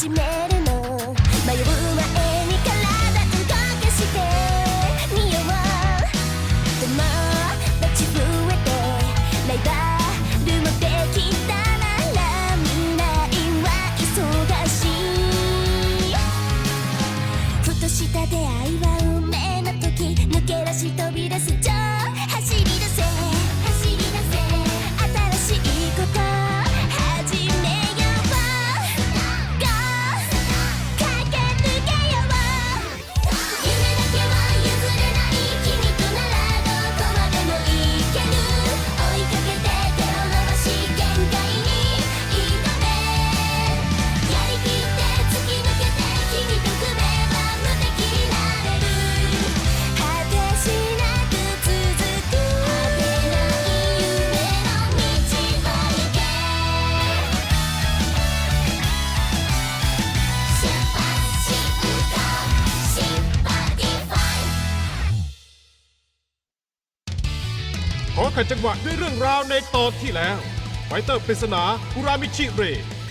始め จังหวะด้วยเรื่องราวในตอนที่แล้วไฟเตอร์ปริศนาอุรามิชิเร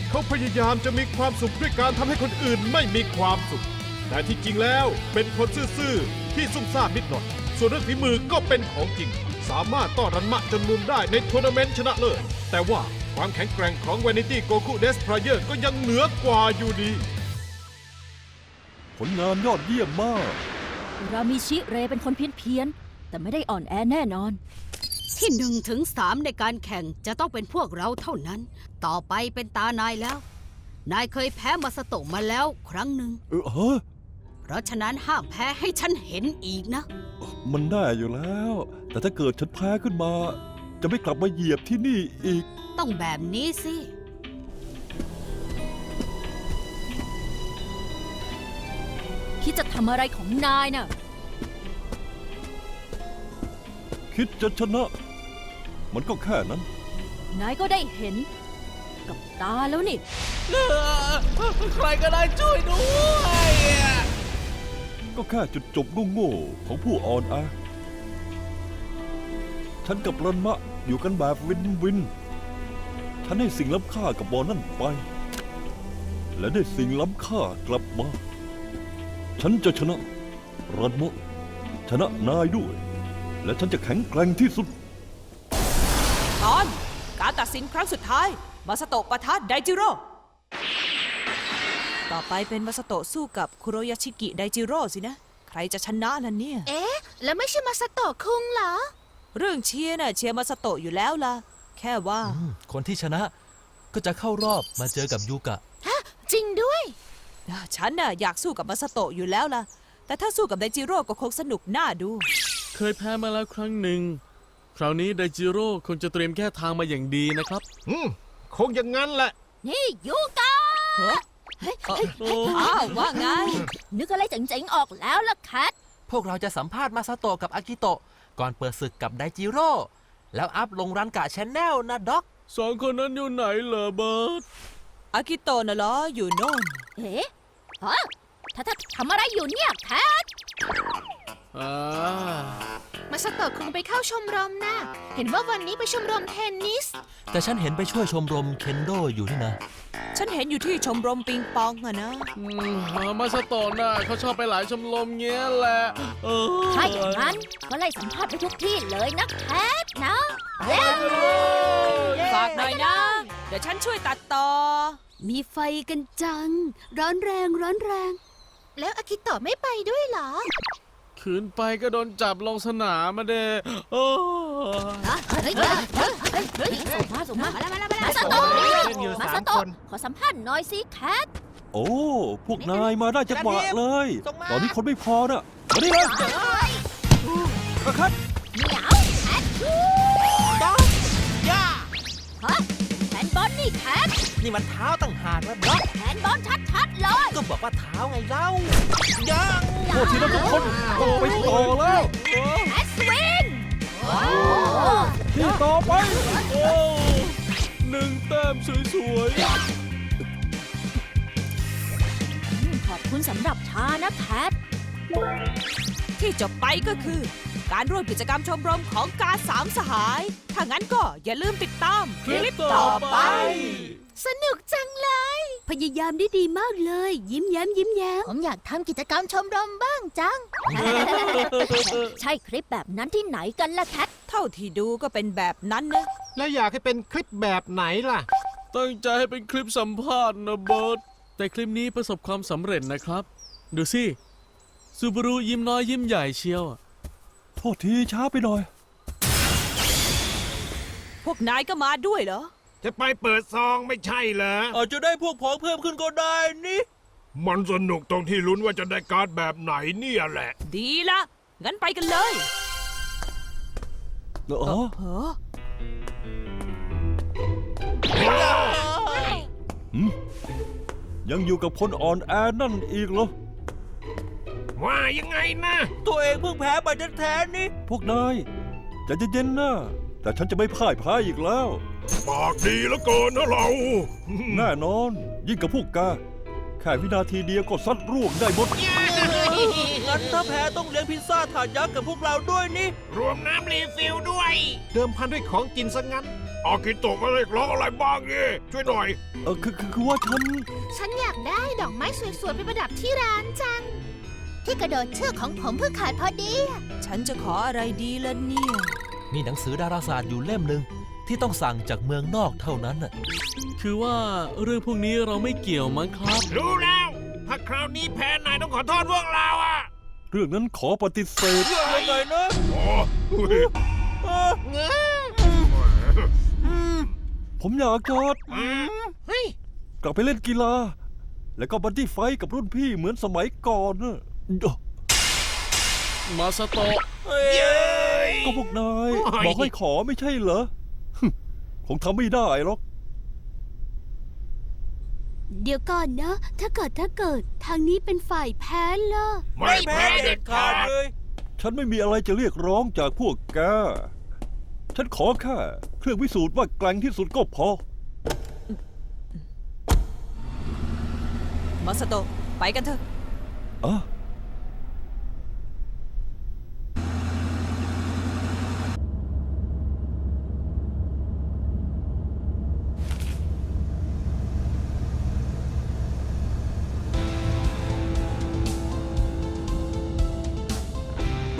เขาพยายามจะมีความสุขด้วยการทำให้คนอื่นไม่มีความสุข แต่ที่จริงแล้วเป็นคนซื่อๆที่ซุ่มซ่ามนิดหน่อย ส่วนเรื่องฝีมือก็เป็นของจริง สามารถต้อนรันมะจนมุมได้ในทัวร์นาเมนต์ชนะเลิศแต่ว่าความแข็งแกร่งของ Vanity Goku d e s p l a y e r ก็ยังเหนือกว่าอยู่ดี ผลงานยอดเยี่ยมมากรามิชิเรเป็นคนเพี้ยนๆแต่ไม่ได้อ่อนแอแน่นอน ที่หนึ่งถึงสามในการแข่งจะต้องเป็นพวกเราเท่านั้น ต่อไปเป็นตานายแล้ว นายเคยแพ้มาสโตะมาแล้วครั้งหนึ่ง เออเฮ้ยเพราะฉะนั้นห้ามแพ้ให้ฉันเห็นอีกนะ มันได้อยู่แล้ว แต่ถ้าเกิดฉันแพ้ขึ้นมา จะไม่กลับมาเหยียบที่นี่อีก ต้องแบบนี้สิ คิดจะทำอะไรของนายน่ะ คิดจะชนะ มันก็แค่นั้น นายก็ได้เห็น กับตาแล้วนี่ใครก็ได้ช่วยด้วยอะก็แค่จุดจบโง่ๆของผู้อ่อนแอฉันกับรันมะอยู่กันแบบวินวิน ฉันให้สิ่งล้ำค่ากับบอลนั่นไป และได้สิ่งล้ำค่ากลับมา ฉันจะชนะ รันมะชนะนายด้วย และฉันจะแข็งแกร่งที่สุด ตอน การตัดสินครั้งสุดท้าย มาสโตะปะทะไดจิโร่ ต่อไปเป็นมาสโตะสู้กับคุโรยาชิกิไดจิโร่สินะ ใครจะชนะล่ะเนี่ย เอ๊ะ แล้วไม่ใช่มาสโตะคุงเหรอ เรื่องเชียร์น่ะเชียร์มาสโตะอยู่แล้วล่ะ แค่ว่า อืมคนที่ชนะก็จะเข้ารอบมาเจอกับยูกะจริงด้วย ฉันน่ะอยากสู้กับมาสโตะอยู่แล้วล่ะ แต่ถ้าสู้กับไดจิโร่ก็คงสนุกน่าดู เคยแพ้มาแล้วครั้งหนึ่ง คราวนี้ไดจิโร่คงจะเตรียมแก้ทางมาอย่างดีนะครับอืมคงอย่างนั้นแหละ นี่ยูกะเฮ้ยเฮ้ยโอ้อ้าวว่าไง นึกอะไรเจ๋งๆออกแล้วล่ะแคทพวกเราจะสัมภาษณ์มาซาโตะกับอากิโตะก่อนเปิดศึกกับไดจิโร่ แล้วอัพลงรันกะชแนลนะด็อก สองคนนั้นอยู่ไหนเหรอเบิร์ตอากิโตะน่ะเหรออยู่โน่น เอ๊ะฮะถ้าถ้าทำอะไรอยู่เนี่ยแคทอ่ามา สโตะคุงไปเข้าชมรมนะเห็นว่าวันนี้ไปชมรมเทนนิส แต่ฉันเห็นไปช่วยชมรมเคนโดอยู่นี่นะ ฉันเห็นอยู่ที่ชมรมปิงปองอะนะ อืมมาสโตะน่ะเขาชอบไปหลายชมรมเงี้ยแหละเออถ้าอย่างนั้นก็ไล่สัมภาษณ์ไปทุกที่เลยนะแคทนะเย้ฝากหน่อยนะ เดี๋ยวฉันช่วยตัดต่อ มีไฟกันจัง ร้อนแรงร้อนแรง แล้วอากิโตะไม่ไปด้วยเหรอ ขืนไปก็โดนจับลงสนามมาเด้โอ้เฮ้ยเฮ้ยเฮ้ยเฮ้ยเฮ้ยส่งมาส่งมามาสโตะมาสโตะขอสัมภาษณ์หน่อยสิแคทโอ้ พวกนายมาได้จังหวะเลยตอนนี้คนไม่พอน่ะมานี่เลยกระคัดเหนียวแคทฮะแขนบอลนี่แคทนี่มันเท้าต่าง หากนะด็อกแขนบอลชัดๆเลยก็บอกว่าเท้าไงเล่ายังโทษทีนะทุกคนต้องไปต่อแล้วแคทสวิงที่ต่อไป โอ้หนึ่งแต้มสวยขอบคุณสำหรับชานะแคทที่จบไปก็คือ การร่วมกิจกรรมชมรมของการสามสหาย ถ้างั้นก็อย่าลืมติดตามคลิปต่อไป สนุกจังเลย พยายามได้ดีมากเลย ยิ้มแย้มยิ้มแย้มผมอยากทำกิจกรรมชมรมบ้างจัง ใช่คลิปแบบนั้นที่ไหนกันล่ะแคทเท่าที่ดูก็เป็นแบบนั้นนะ แล้วอยากให้เป็นคลิปแบบไหนล่ะ ตั้งใจให้เป็นคลิปสัมภาษณ์นะเบิร์ตแต่คลิปนี้ประสบความสำเร็จนะครับ ดูสิซูบารุยิ้มน้อยยิ้มใหญ่เชียว โทษทีช้าไปหน่อย พวกนายก็มาด้วยเหรอ จะไปเปิดซองไม่ใช่เหรอ อาจจะได้พวกพ้องเพิ่มขึ้นก็ได้นี่ มันสนุกตรงที่ลุ้นว่าจะได้การ์ดแบบไหนเนี่ยแหละ ดีละ งั้นไปกันเลยเออเฮ้อยังอยู่กับคนอ่อนแอนั่นอีกเหรอ ว่ายังไงนะ ตัวเองเพิ่งแพ้ไปแท้ๆนี่ พวกนายใจเย็นๆนะ แต่ฉันจะไม่พ่ายแพ้อีกแล้ว ปากดีแล้วเกินนะเรา แน่นอน ยิ่งกับพวกกา แค่วินาทีเดียวก็ซัดร่วงได้หมด งั้นถ้าแพ้ต้องเลี้ยงพิซซ่าถาดยักษ์กับพวกเราด้วยนี่ รวมน้ำรีฟิลด้วย เดิมพันด้วยของกินซะงั้น อากิโตะมาเรียกร้องอะไรบ้างเนี่ยช่วยหน่อย เออคือคือคือว่าฉัน ฉันอยากได้ดอกไม้สวยๆไปประดับที่ร้านจัง ที่กระโดดเชือกของผมเพิ่งขายพอดี ฉันจะขออะไรดีล่ะเนี่ย มีหนังสือดาราศาสตร์อยู่เล่มหนึ่งที่ต้องสั่งจากเมืองนอกเท่านั้นน่ะคือว่าเรื่องพวกนี้เราไม่เกี่ยวมั้งครับ รู้แล้ว ถ้าคราวนี้แพ้นายต้องขอโทษพวกเราอะเรื่องนั้นขอปฏิเสธยังไงนะโอ้เฮ้ยผมอยากจะเฮ้ยกลับไปเล่นกีฬา แล้วก็บัดดี้ไฟท์กับรุ่นพี่เหมือนสมัยก่อนนะเอ้อมาสโตะ ก็พวกนายบอกให้ขอไม่ใช่เหรอฮึคงทำไม่ได้หรอก เดี๋ยวก่อนนะ ถ้าเกิดถ้าเกิดทางนี้เป็นฝ่ายแพ้ล่ะ ไม่แพ้เด็ดขาดเลย ฉันไม่มีอะไรจะเรียกร้องจากพวกแกฉันขอแค่เครื่องพิสูจน์ว่าแกร่งที่สุดก็พอ มาสโตะไปกันเถอะอะ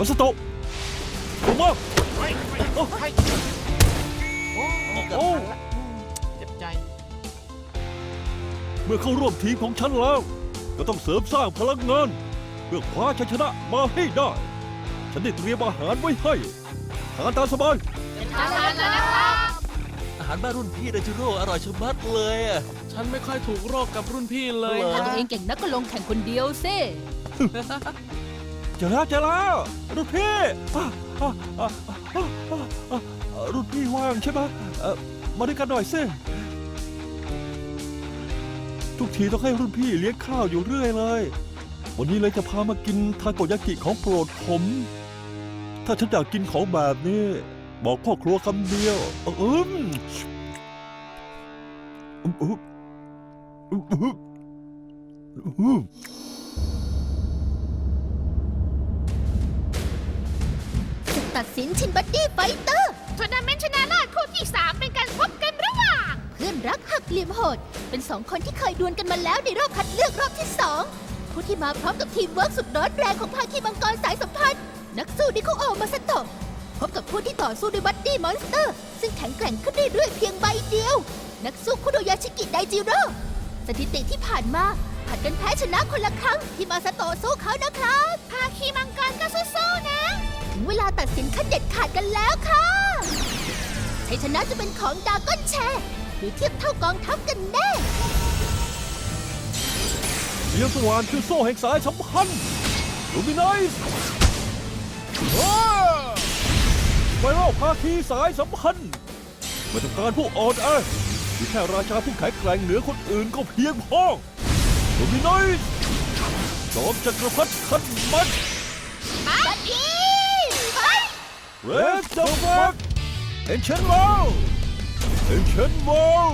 มาสโตะผมว่าเฮ้ยเฮ้ยเฮ้ยโอ้เกือบโอ้ทันละเจ็บใจ เมื่อเข้าร่วมทีมของฉันแล้ว ก็ต้องเสริมสร้างพลังงาน เพื่อคว้าชัยชนะมาให้ได้ ฉันได้เตรียมอาหารไว้ให้ทานตามสบายอาหารบ้านรุ่นพี่เดจิโร่อร่อยชะมัดเลยอะฉันไม่ค่อยถูกรอกกับรุ่นพี่เลย เหรอถ้าตัวเองเก่งนักก็ลงแข่งคนเดียวสิ เจอแล้วเจอแล้วรุ่นพี่อะอะอะอะอะอะรุ่นพี่ว่างใช่ไหมเอ่อมาด้วยกันหน่อยสิทุกทีต้องให้รุ่นพี่เลี้ยงข้าวอยู่เรื่อยเลย วันนี้เลยจะพามากินทาโกยากิของโปรดผม ถ้าฉันอยากกินของแบบนี้ บอกพ่อครัวคำเดียวอืมอืมอืมอืมอืม ตัดสินชินบัดดี้ไฟเตอร์ทัวร์นาเมนต์ชนะเลิศคู่ที่ 3 เป็นการพบกันระหว่าง เพื่อนรักหักเหลี่ยมโหด เป็นสองคนที่เคยดวลกันมาแล้วในรอบคัดเลือกรอบที่2ผู้ที่มาพร้อมกับทีมเวิร์กสุดร้อนแรงของภาคีมังกรสายสัมพันธ์ นักสู้ดิคุโอมาสโตะพบกับผู้ที่ต่อสู้ด้วยบัดดี้มอนสเตอร์ ซึ่งแข็งแกร่งขึ้นเรื่อยๆเพียงใบเดียว นักสู้คุโดยาชิกิไดจิโร่สถิติที่ผ่านมาผัดกันแพ้ชนะคนละครั้งที่มาสโตะสู้เขานะครับภาคีมังกรก็สู้ๆนะ ถึงเวลาตัดสินขั้นเด็ดขาดกันแล้วค่ะชัยชนะจะเป็นของดาก้อนแชร์หรือเทียบเท่ากองทัพกันแน่ เสียงสว่านคือโซ่แห่งสายสัมพันธ์ลูมินไส์ไวรัลภาคีสายสัมพันธ์ไม่ต้องการผู้อ่อนแอมีแค่ราชาผู้แข็งแกร่งเหนือคนอื่นก็เพียงพอลูมินไส์จอมจักรพรรดิขันมันบัดดี้ เรสเดอร์แบ็กเอ็นเชนวอลเอ็นเชนวอล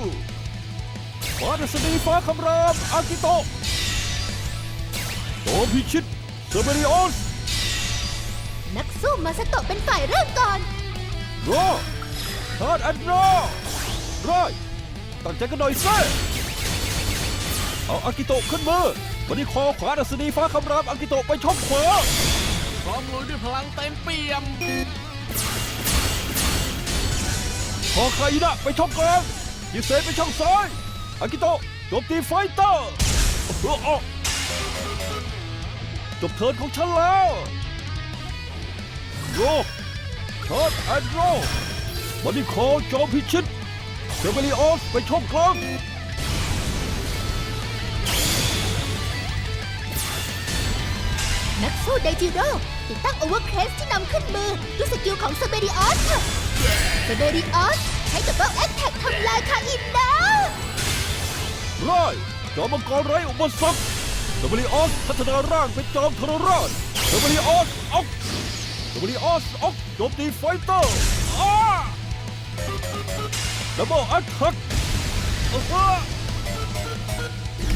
ฟ้าดัศนีฟ้าคำรามอากิโตะโตพิชิตเซเบริออสนักสู้มาสโตะเป็นฝ่ายเริ่มก่อนรอชาร์จแอนด์รอไรตั้งใจกันหน่อยสิเอาอากิโตะขึ้นมือวันนี้คอขวาดัศนีฟ้าคำรามอากิโตะไปช่องขวาพร้อมลุยด้วยพลังเต็มเปี่ยม คอคาอินะไปช่องกลางยิเซไปช่องซ้าย อากิโตะโจมตีไฟเตอร์จบเทิร์นของฉันแล้วโรชาร์จแอนด์รอวันนี้คอจมพิชิตเซเบริออสไปช่องกลางนักสู้ไดจิโร่ติดตั้งโอเวอร์เครสที่นำขึ้นมือด้วยสกิลของเซเบริออส ซเบริออสใช้ดับเบิลแอคแท็กทำลายคาอินนะไร่จอมมังกรไร้อุปสรรคเดบลิออสพัฒนาร่างเป็นจอมทรราชเดบลิออสออกเดบลิออสออกโจมตีไฟเตอร์อ้าดับเบิลแอตแทก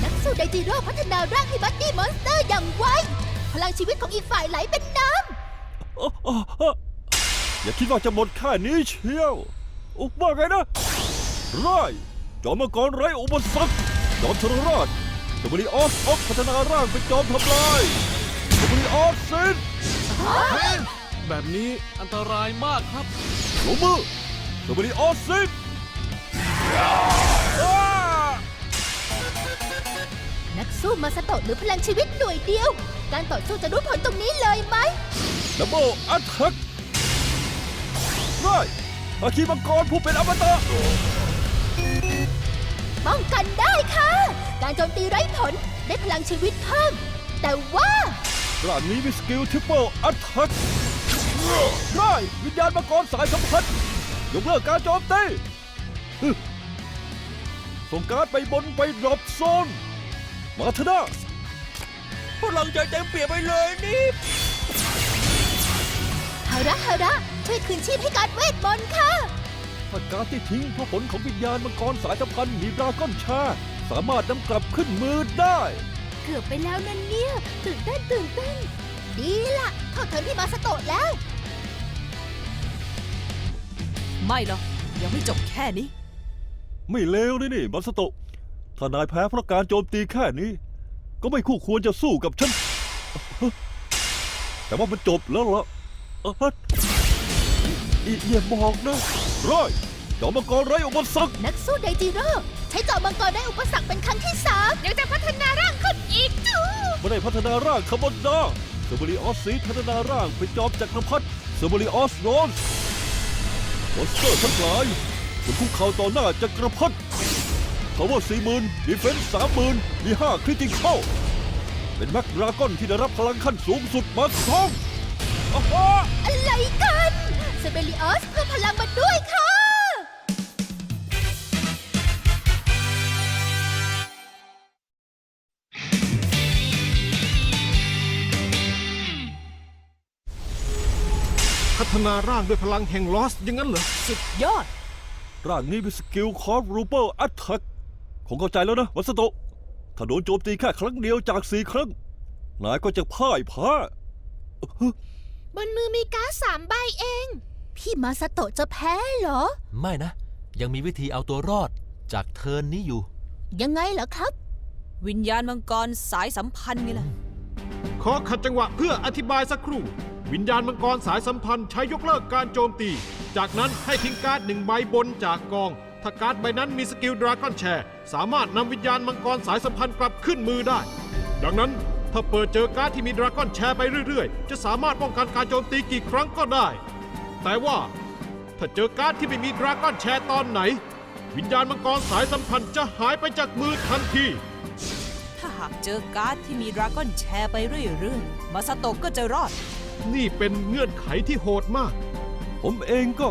นักสู้ไดจิโร่พัฒนาร่างให้บัดดี้มอนสเตอร์อย่างไว พลังชีวิตของอีกฝ่ายไหลเป็นน้ อย่าคิดว่าจะหมดแค่นี้เชียวอุบว่าไงนะไร่จอมมังกรไร้อุปสรรคจอมทรราชเดบลิออสออกพัฒนาร่างเป็นจอมทำลายเดบลิออสซินแบบนี้อันตรายมากครับลงมือเดบลิออสซินอ้าำนักสู้มาสโตะหรือพลังชีวิตหน่วยเดียว การต่อสู้จะรู้ผลตรงนี้เลยไหมดับเบิลแอตแทกได้ อาคีมังกรผู้เป็นอมตะป้องกันได้ค่ะ การโจมตีไร้ผลได้พลังชีวิตเพิ่ม แต่ว่าร่างนี้มีสกิลทริปเปิลแอตแทกได้วิญญาณมังกรสายสัมพันธ์ยกเลิกการโจมตีฮึส่งการ์ดไปบนไปดรอปโซน มาเถอะนะพลังใจเต็มเปี่ยมไปเลยนี่ฮา ระฮาระช่วยคืนชีพให้การเวทมนต์ค่ะ ถ้าการดที่ทิ้งเพราะผลของวิญญาณมังกรสายสัมพันธ์มีดราก้อนชา สามารถนำกลับขึ้นมือได้ เกือบไปแล้วนั่นเนี่ยตื่นเต้นตื่นเต้น ดีล่ะเข้าเทิร์นพี่มาสโตะแล้ว ไม่หรอกยังไม่จบแค่นี้ ไม่เลวเลยนี่บัสโตะถ้านายแพ้เพราะการโจมตีแค่นี้ ก็ไม่คู่ควรจะสู้กับฉัน แต่ว่ามันจบแล้วล่ะ เอ้ออีอย่าบอกนะร้อยจอมมังกรไร้อุปสรรคนักสู้ไดจิโร่ใช้จอบมังกรได้อุปสรรคเป็นครั้งที่สามยังจะพัฒนาร่างขึ้นอีกจูไม่ได้พัฒนาร่างคาร์บอนดาเซอร์บริออสซีพัฒนาร่างเป็นจอมจักรพรรดิเซอร์บริออสโรนมอนสเตอร์ทั้งหลายคุณคุกเข่าต่อหน้าจักรพรรดิ power สี่หมื่นดีเฟนส์สามหมื่นมีห้าคริติคอลเป็นแม็กดราก้อนที่ได้รับพลังขั้นสูงสุดมาครอง อ้าวอะไรกันเซเบลิออสเพิ่มพลังมาด้วยค่ะ พัฒนาร่างด้วยพลังแห่งลอสอย่างนั้นเหรอ สุดยอด ร่างนี้มีสกิลคอร์รูเปอร์อัตแทกคงเข้าใจแล้วนะ วัสโตะถ้าโดนโจมตีแค่ครั้งเดียวจากสี่ครั้ง นายก็จะพ่ายแพ้ บนมือมีการ์ดสามใบเอง พี่มาสโตะจะแพ้เหรอ ไม่นะ ยังมีวิธีเอาตัวรอดจากเทิร์นนี้อยู่ ยังไงเหรอครับ วิญญาณมังกรสายสัมพันธ์ไงล่ะ ขอขัดจังหวะเพื่ออธิบายสักครู่ วิญญาณมังกรสายสัมพันธ์ใช้ยกเลิกการโจมตี จากนั้นให้ทิ้งการ์ดหนึ่งใบบนจากกอง ถ้าการ์ดใบนั้นมีสกิลดราก้อนแชร์ สามารถนำวิญญาณมังกรสายสัมพันธ์กลับขึ้นมือได้ ดังนั้น ถ้าเปิดเจอการ์ดที่มีดราก้อนแชร์ไปเรื่อยๆ จะสามารถป้องกันการโจมตีกี่ครั้งก็ได้ แต่ว่า ถ้าเจอการ์ดที่ไม่มีดราก้อนแชร์ตอนไหน วิญญาณมังกรสายสัมพันธ์จะหายไปจากมือทันที ถ้าหากเจอการ์ดที่มีดราก้อนแชร์ไปเรื่อยๆ มาสโตะก็จะรอด นี่เป็นเงื่อนไขที่โหดมาก ผมเองก็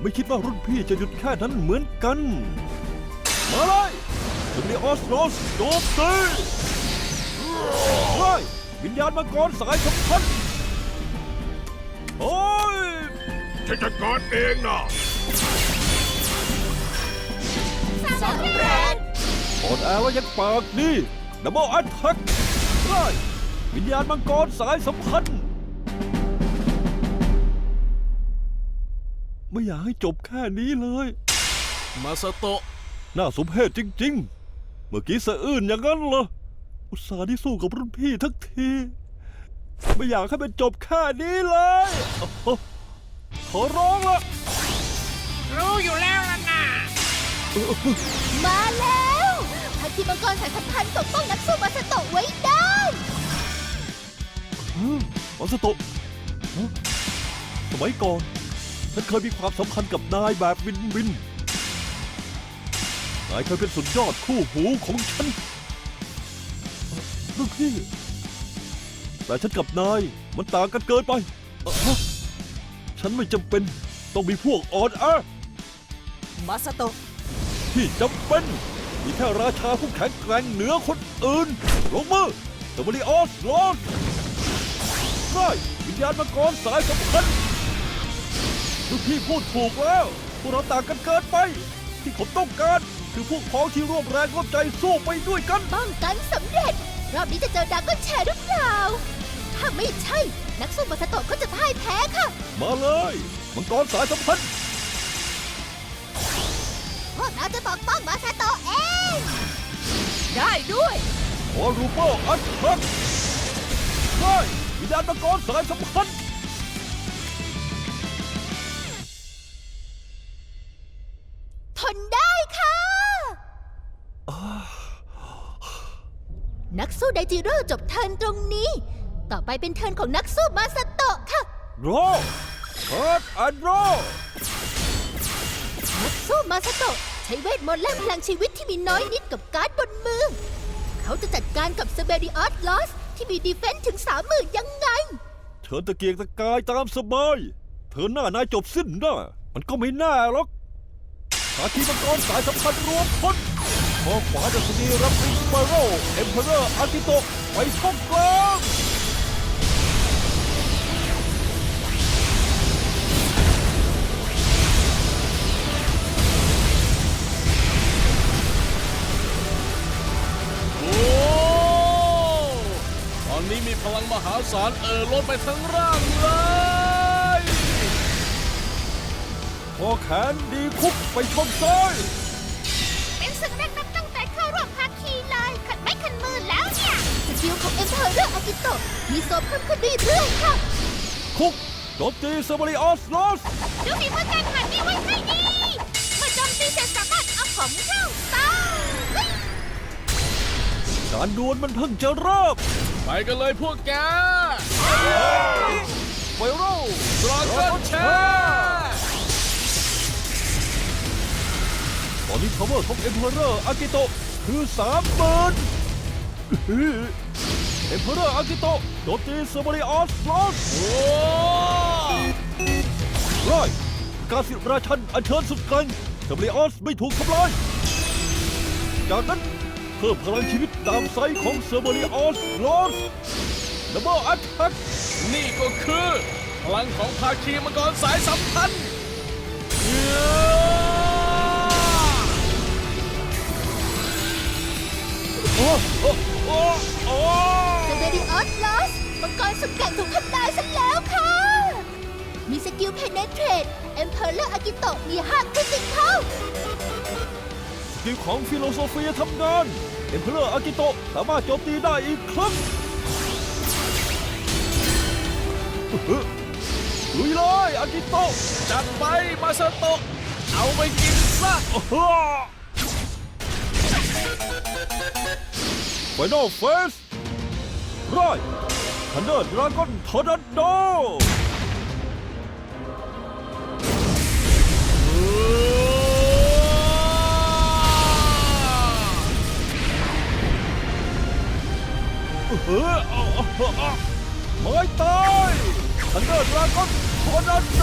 ไม่คิดว่ารุ่นพี่จะหยุดแค่นั้นเหมือนกัน มาเลยสมเด็จออสโรสโจมตี ไล่วิญญาณมังกรสายสัมพันธ์โอ้ยฉันจัดการเองนะสำเร็จอ่อนแอว่ายังปากดีดับเบิลอัตแทกไล่วิญญาณมังกรสายสัมพันธ์ไม่อยากให้จบแค่นี้เลย มาสโตะ น่าสมเพชจริง ๆ เมื่อกี้สะอื้นอย่างนั้นเหรอ อุตส่าห์ที่สู้กับรุ่นพี่ทั้งที ไม่อยากให้มันจบแค่นี้เลยโอ้โหขอร้องละรู้อยู่แล้วล่ะนะมาแล้วภาคีมังกรสายสัมพันธ์ปกป้องนักสู้มาสโตะไว้ได้ อืมมาสโตะฮะสมัยก่อนฉันเคยมีความสัมพันธ์กับนายแบบวินวิน นายเคยเป็นสุดยอดคู่หูของฉัน ลูกพี่ แต่ฉันกับนายมันต่างกันเกินไปเอ่อฮะฉันไม่จำเป็นต้องมีพวกอ่อนแอมาสโตะที่จำเป็น มีแค่ราชาผู้แข็งแกร่งเหนือคนอื่น ลงมือเดบริออสลอนได้วิญญาณมังกรสายสำคัญลูกพี่พูดถูกแล้ว พวกเราต่างกันเกินไป ที่ผมต้องการ คือพวกพ้องที่ร่วมแรงร่วมใจสู้ไปด้วยกัน ป้องกันสำเร็จ รอบนี้จะเจอดราก้อนแชร์หรือเปล่า ถ้าไม่ใช่ นักสู้มาสโตะก็จะพ่ายแพ้ค่ะ มาเลย มังกรสายสัมพันธ์พวกเราจะปกป้องมาสโตะเอง ได้ด้วยขอรูเปอร์อัดทักได้วิญญาณมังกรสายสัมพันธ์ สู้ไดจิโร่จบเทิร์นตรงนี้ ต่อไปเป็นเทิร์นของนักสู้มาสโตะค่ะรอเพิร์ดอันรอนักสู้มาสโตะใช้เวทมนต์แลกพลังชีวิตที่มีน้อยนิดกับการ์ดบนมือ เขาจะจัดการกับเซเบริออสลอสที่มีดีเฟนส์ถึงสามหมื่นยังไงเชิญตะเกียกตะกายตามสบาย เธอหน้านายจบสิ้นนะมันก็ไม่น่าหรอกหาทีมังกรสายสัมพันธ์รวมพล พอขวาดัชนีรับริสเปโรเอ็มเพอเรอร์อากิโตะไปช่องกลางโอ้ตอนนี้มีพลังมหาศาลเอ่อล้นไปทั้งร่างเลยพอแขนดีคุกไปช่องซ้าย เป็นศึกแรกนั เนี่ยสกิลของเอ็มเพอเรอร์อากิโตะมีโซเพิ่มขึ้นเรื่อยๆค่ะคุกโจมตีเซเบริออสลอสดูฝีมือการหันนี่ไว้ให้ดีเมื่อโจมตีเสร็จสามารถเอาผมเข้าเตาเฮ้ยการดวลมันเพิ่งจะเริ่มไปกันเลยพวกแกไวโรดราก้อนแชร์ตอนนี้พาวเวอร์ของเอ็มเพอเรอร์อากิโตะคือสามหมื่นเอ็ มเพอเรอร์อากิโตะโจมตีเซเบริออสลอสโอ้ไล่การสิราชันอัญเชิญสุดแกร่งเซเบริออสไม่ถูกทำลายจากนั้นเพิ่มพลังชีวิตตามไซส์ของเซเบริออสลอสดับเบิลแอตแทกนี่ก็คือ พลังของภาคีมังกรสายสัมพันธ์เย้โอ้โอ้โอ้ ลอส มังกรสุดแกร่งถูกทำลายซะแล้วค่ะ มีสกิลเพเนเทรตเอ็มเพอเรอร์อากิโตะมีห้าคริติคอลสกิลของฟิโลโซเฟียทำงาน เอ็มเพอเรอร์อากิโตะสามารถโจมตีได้อีกครั้งลุยเลยอากิโตะจัดไปมาสโตะเอาไปกินซะไฟนอลเฟสไรทันเดอร์ดราก้อนทอร์นาโดไม่ตายทันเดอร์ดราก้อนทอร์นาโด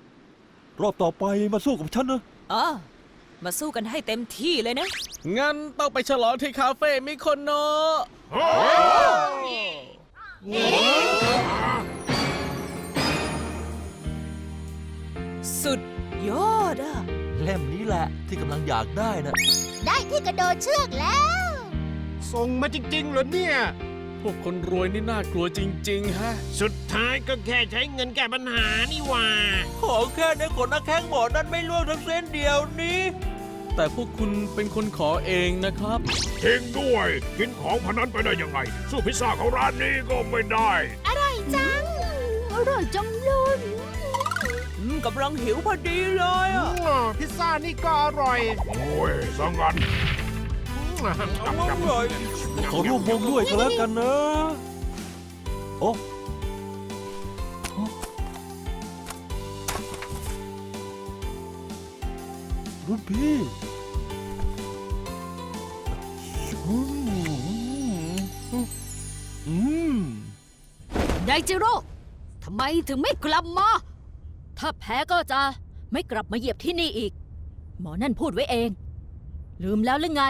รอบต่อไปมาสู้กับฉันนะเออมาสู้กันให้เต็มที่เลยนะ งั้นต้องไปฉลองที่คาเฟ่มิโคโนะ สุดยอดอะเล่มนี้แหละที่กำลังอยากได้นะ ได้ที่กระโดดเชือกแล้ว ส่งมาจริง ๆ เหรอเนี่ย พวกคนรวยนี่น่ากลัวจริง ๆ ฮะ สุดท้ายก็แค่ใช้เงินแก้ปัญหานี่หว่า ขอแค่ในขนนักแข้งหมอนั้นไม่ล่วงทั้งเส้นเดียวนี้ แต่พวกคุณเป็นคนขอเองนะครับจริงด้วย กินของพนันไปได้ยังไง สู้พิซซ่าของร้านนี้ก็ไม่ได้ อร่อยจัง อร่อยจังเลยอืมกำลังหิวพอดีเลยอะพิซซ่านี่ก็อร่อย โอ้ยสังกัน ขอร่วมวงด้วยก็แล้วกันนะ โอ้รุ่นพี่อืมอืมไดจิโร่ทำไมถึงไม่กลับมา ถ้าแพ้ก็จะไม่กลับมาเหยียบที่นี่อีก หมอนั่นพูดไว้เอง ลืมแล้วหรือไง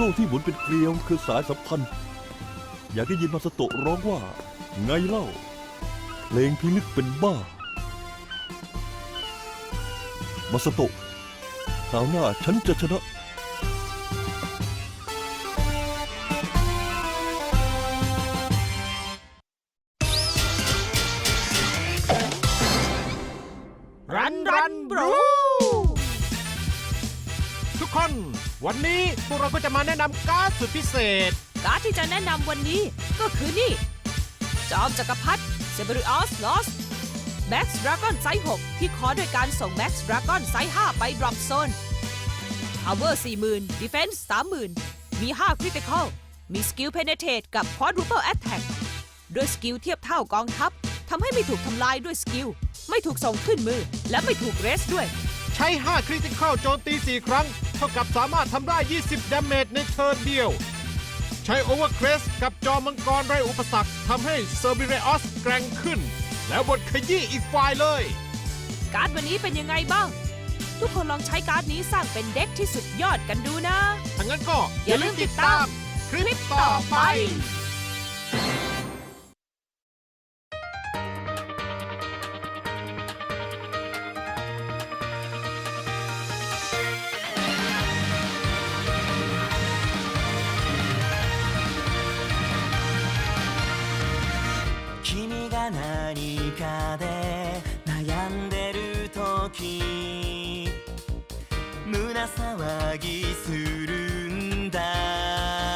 โซ่ที่หมุนเป็นเกลียวคือสายสัมพันธ์ อยากได้ยินมาสโตะร้องว่า ไงเล่า เพลงพิลึกเป็นบ้า มาสโตะคราวหน้าฉันจะชนะ จะมาแนะนำการ์ดสุดพิเศษ การ์ดที่จะแนะนำวันนี้ก็คือนี่ จอมจักรพรรดิเซเบริออสลอสแม็กซ์ดราก้อนไซส์6ที่ขอด้วยการส่งแม็กซ์ดราก้อนไซส์5ไปดรอปโซน Power 40,000 Defense 30,000 มี 5 Critical มีสกิล Penetrate กับ Quadruple Attack ด้วยสกิลเทียบเท่ากองทัพทำให้ไม่ถูกทำลายด้วยสกิล ไม่ถูกส่งขึ้นมือ และไม่ถูกเรสด้วย ใช้5คริติคอลโจมตี 4 ครั้ง เท่ากับสามารถทำได้ 20 ดาเมจในเทิร์นเดียว ใช้โอเวอร์เครสกับจอมังกรไร้อุปสรรคทำให้เซอร์บิเรอสแกร่งขึ้น แล้วบดขยี้อีกฝ่ายเลย การ์ดวันนี้เป็นยังไงบ้าง ทุกคนลองใช้การ์ดนี้สร้างเป็นเด็กที่สุดยอดกันดูนะถ้างั้นก็อย่าลืมติดตามคลิปต่อไป 何かで悩んでる時。胸騒ぎするんだ。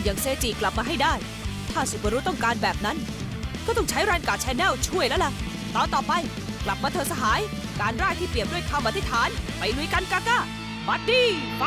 นอย่างเซจิกลับมาให้ได้ ถ้าสุบารุต้องการแบบนั้น ก็ต้องใช้รันการ์ดชแนลช่วยแล้วล่ะ ตอนต่อไปกลับมาเธอสหาย การร่ายที่เปรียบด้วยคำอธิษฐาน ไปลุยกันกาก้าบัดดี้ไป